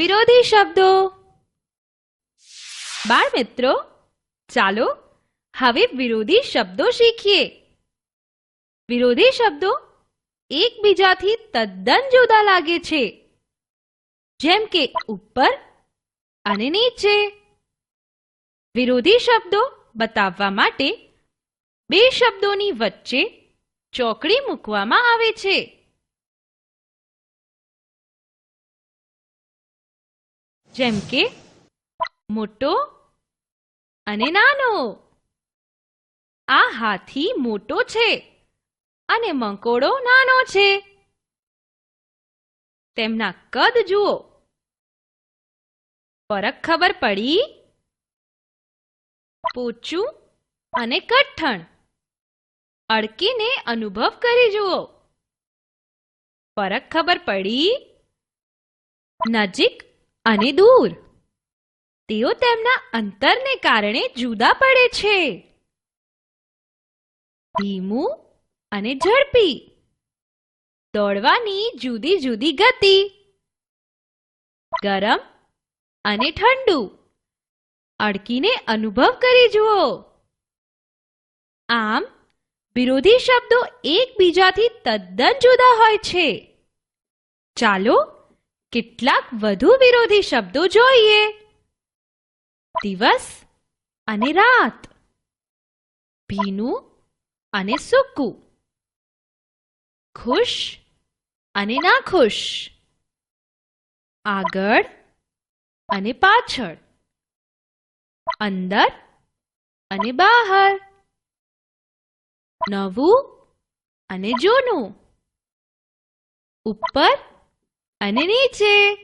વિરોધી શબ્દો. બાળ મિત્રો, ચાલો હવે વિરોધી શબ્દો શીખીએ. વિરોધી શબ્દો એકબીજાથી તદ્દન જુદા લાગે છે. જેમ કે ઉપર અને નીચે. વિરોધી શબ્દો બતાવવા માટે બે શબ્દોની વચ્ચે ચોકડી મૂકવામાં આવે છે. જેમ કે મોટો અને નાનો. આ હાથી મોટો છે અને મંકોડો નાનો છે. તેમના કદ જુઓ. ફરક ખબર પડી? પોચું અને કઠણ. અડકીને અનુભવ કરી જુઓ. ફરક ખબર પડી? નજીક અને દૂર. તેઓ તેમના અંતરને કારણે જુદા પડે છે. ધીમું અને ઝડપી. દોડવાની જુદી જુદી ગતિ. ગરમ અને ઠંડુ. અડકીને અનુભવ કરી જુઓ. આમ, વિરોધી શબ્દો એકબીજાથી તદ્દન જુદા હોય છે. ચાલો કેટલાક વધુ વિરોધી શબ્દો જોઈએ. દિવસ અને રાત. ભીનું અને સૂકું. ખુશ અને નાખુશ. આગળ અને પાછળ. અંદર અને બહાર. નવું અને જૂનું. ઉપર અને નીચે